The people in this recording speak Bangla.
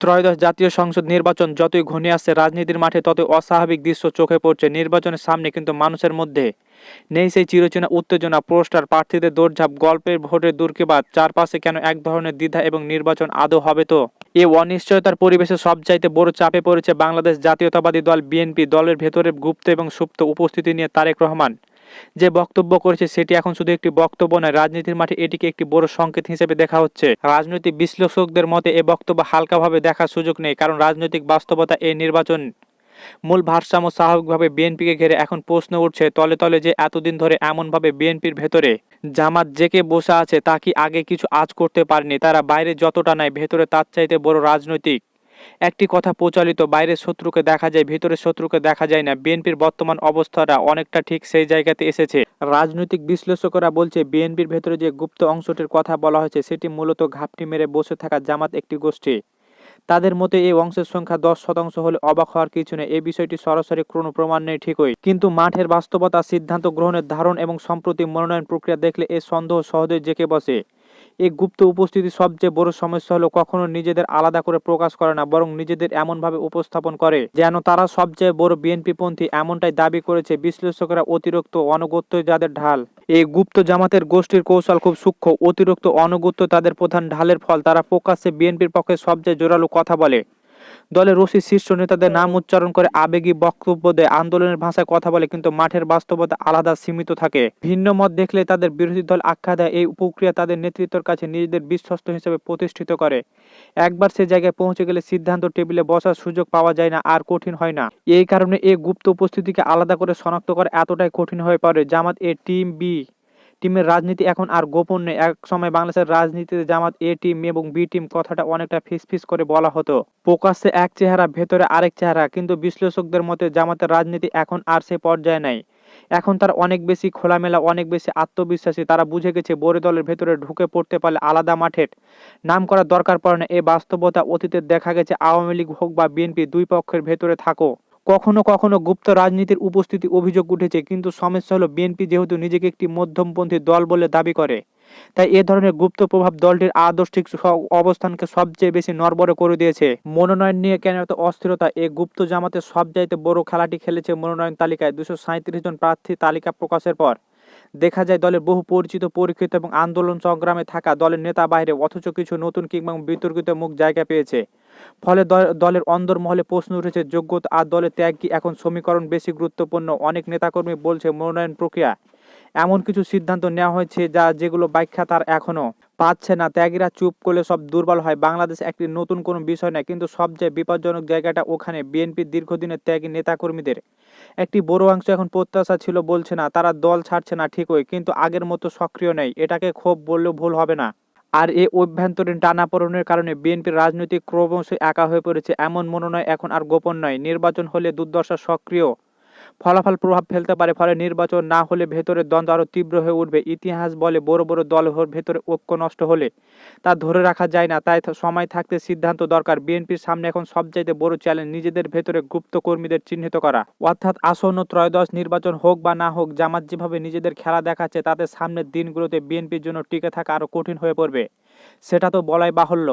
ত্রয়োদশ জাতীয় সংসদ নির্বাচন যতই ঘনিয়ে আসছে রাজনীতির মাঠে, ততই অস্বাভাবিক দৃশ্য চোখে পড়ছে নির্বাচনের সামনে কিন্তু মানুষের মধ্যে। নেই সেই চিরচেনা উত্তেজনা, পোস্টার, প্রার্থীদের দৌড়ঝাঁপ, গল্পের ভোটের দুর্কিবাদ চারপাশে কেন এক ধরনের দ্বিধা এবং নির্বাচন আদৌ হবে তো? এই অনিশ্চয়তার পরিবেশে সবচাইতে বড় চাপে পড়েছে বাংলাদেশ জাতীয়তাবাদী দল, বিএনপি দলের ভেতরে গুপ্ত এবং সুপ্ত উপস্থিতি নিয়ে তারেক রহমান। যে বক্তব্য করেছে সেটি এখন শুধু একটি বক্তব্য নয়, রাজনীতির মাঠে এটিকে একটি বড় সংকেত হিসেবে দেখা হচ্ছে। রাজনৈতিক বিশ্লেষকদের মতে, এ বক্তব্য হালকাভাবে দেখার সুযোগ নেই, কারণ রাজনৈতিক বাস্তবতা এই নির্বাচন মূল ভারসাম্য স্বাভাবিকভাবে বিএনপিকে ঘিরে এখন প্রশ্ন উঠছে তলে তলে যে এতদিন ধরে এমনভাবে বিএনপির ভেতরে জামাত জেকে বসে আছে তা কি আগে কিছু আজ করতে পারেনি? তারা বাইরে যতটা নাই, ভেতরে তার চাইতে বড় রাজনৈতিক একটি কথা প্রচলিত, বাইরের শত্রুকে দেখা যায়, ভিতরের শত্রুকে দেখা যায় না। বিএনপির বর্তমান অবস্থাটা অনেকটা ঠিক সেই জায়গাতে এসেছে। রাজনৈতিক বিশ্লেষকরা বলছে, বিএনপির ভেতরে যে গুপ্ত অংশটির কথা বলা হয়েছে, সেটি মূলত ঘাপটি মেরে বসে থাকা জামাত একটি গোষ্ঠী। তাদের মতে, এই অংশের সংখ্যা দশ শতাংশ হলে অবাক হওয়ার কিছু নেই। এই বিষয়টি সরাসরি কোনো প্রমাণ নেই ঠিকই। কিন্তু মাঠের বাস্তবতা, সিদ্ধান্ত গ্রহণের ধারণ এবং সম্প্রতি মনোনয়ন প্রক্রিয়া দেখলে এই সন্দেহ সহজেই জেকে বসে। এই গুপ্ত উপস্থিতি সবচেয়ে বড় সমস্যা হলো কখনো নিজেদের আলাদা করে প্রকাশ করে না, বরং নিজেদের এমনভাবে উপস্থাপন করে যেন তারা সবচেয়ে বড় বিএনপি পন্থী এমনটাই দাবি করেছে বিশ্লেষকরা অতিরিক্ত অনগত্য যাদের ঢাল। এই গুপ্ত জামাতের গোষ্ঠীর কৌশল খুব সূক্ষ্ম, অতিরিক্ত অনগত্য তাদের প্রধান ঢালের ফল, তারা প্রকাশ্যে বিএনপির পক্ষে সবচেয়ে জোরালো কথা বলে। দলের রশি শীর্ষ নেতাদের নাম উচ্চারণ করে আবেগী বক্তব্য দেয়। আন্দোলনের ভাষায় কথা বলে, কিন্তু মাঠের বাস্তবতা আলাদা, সীমিত থাকে। ভিন্ন মত দেখলে তাদের বিরোধী দল আখ্যা দেয়। এই প্রক্রিয়া তাদের নেতৃত্বের কাছে নিজেদের বিশ্বস্ত হিসেবে প্রতিষ্ঠিত করে। একবার সে জায়গায় পৌঁছে গেলে সিদ্ধান্ত টেবিলে বসার সুযোগ পাওয়া যায় না, আর কঠিন হয় না। এই কারণে এই গুপ্ত উপস্থিতিকে আলাদা করে শনাক্ত করা এতটাই কঠিন হয়ে পড়ে। জামাত এ টিম বি টিমের রাজনীতি এখন আর গোপন নেই। এক সময় বাংলাদেশের রাজনীতিতে জামাত এ টিম এবং বি টিম কথাটা অনেকটা ফিসফিস করে বলা হতো। প্রকাশ্যে এক চেহারা, ভেতরে আরেক চেহারা, কিন্তু বিশ্লেষকদের মতে জামাতের রাজনীতি এখন আর সে পর্যায়ে নাই। এখন তার অনেক বেশি খোলামেলা, অনেক বেশি আত্মবিশ্বাসী, তারা বুঝে গেছে বড় দলের ভেতরে ঢুকে পড়তে পারলে আলাদা মাঠের। নাম করার দরকার পড়ে না এই বাস্তবতা অতীতে দেখা গেছে, আওয়ামী লীগ হোক বা বিএনপি, দুই পক্ষের ভেতরে থাকো। কখনো কখনো গুপ্ত রাজনীতির উপস্থিতি অভিযোগ উঠেছে, কিন্তু সমস্যা হলো বিএনপি যেহেতু নিজেকে একটি মধ্যমপন্থী দল বলে দাবি করে। তাই এ ধরনের গুপ্ত প্রভাব দলটির আদর্শিক অবস্থানকে সবচেয়ে বেশি নরবরে করে দিয়েছে। মনোনয়ন নিয়ে কেন এত অস্থিরতা? এ গুপ্ত জামাতের সবচাইতে বড় খেলাটি খেলেছে মনোনয়ন তালিকায় দুশো জন প্রার্থী তালিকা প্রকাশের পর। দেখা যায় দলের বহু পরিচিত, পরীক্ষিত এবং আন্দোলন সংগ্রামে থাকা দলের নেতা বাইরে অথচ কিছু নতুন কিংবা বিতর্কিত মুখ জায়গা পেয়েছে। ফলে দলের অন্দরমহলে প্রশ্ন উঠেছে, যোগ্যতা আর দলের ত্যাগ কি এখন সমীকরণ বেশি গুরুত্বপূর্ণ? অনেক নেতাকর্মী বলছে, মনোনয়ন প্রক্রিয়া এমন কিছু সিদ্ধান্ত নেওয়া হয়েছে যা যেগুলো ব্যাখ্যা তার এখনও পাচ্ছে না। ত্যাগীরা চুপ করলে সব দুর্বল হয়। বাংলাদেশ একটি নতুন কোনো বিষয় না কিন্তু সবচেয়ে বিপজ্জনক জায়গাটা ওখানে। বিএনপির দীর্ঘদিনের ত্যাগী নেতাকর্মীদের একটি বড় অংশ এখন প্রত্যাশা ছিল বলছে না, তারা দল ছাড়ছে না ঠিকই, কিন্তু আগের মতো সক্রিয় নেই। এটাকে ক্ষোভ বললেও ভুল হবে না। আর এই অভ্যন্তরীণ টানাপোড়েনের কারণে বিএনপির রাজনৈতিক ক্রমশ একা হয়ে পড়েছে। এমন মনোনয় এখন আর গোপন নয়। নির্বাচন হলে দুর্দশা সক্রিয় ফলাফল প্রভাব ফেলতে পারে, ফলে নির্বাচন না হলে ভেতরের দ্বন্দ্ব আরও তীব্র হয়ে উঠবে। ইতিহাস বলে বড় বড় দল ভেতরে ঐক্য নষ্ট হলে তা ধরে রাখা যায় না। তাই সময় থাকতে সিদ্ধান্ত দরকার। বিএনপির সামনে এখন সবচাইতে বড় চ্যালেঞ্জ, নিজেদের ভেতরে গুপ্ত কর্মীদের চিহ্নিত করা। অর্থাৎ আসন্ন ত্রয়োদশ নির্বাচন হোক বা না হোক, জামাত যেভাবে নিজেদের খেলা দেখাচ্ছে, তাতে সামনের দিনগুলোতে বিএনপির জন্য টিকে থাকা আরও কঠিন হয়ে পড়বে। সেটা তো বলাই বাহুল্য।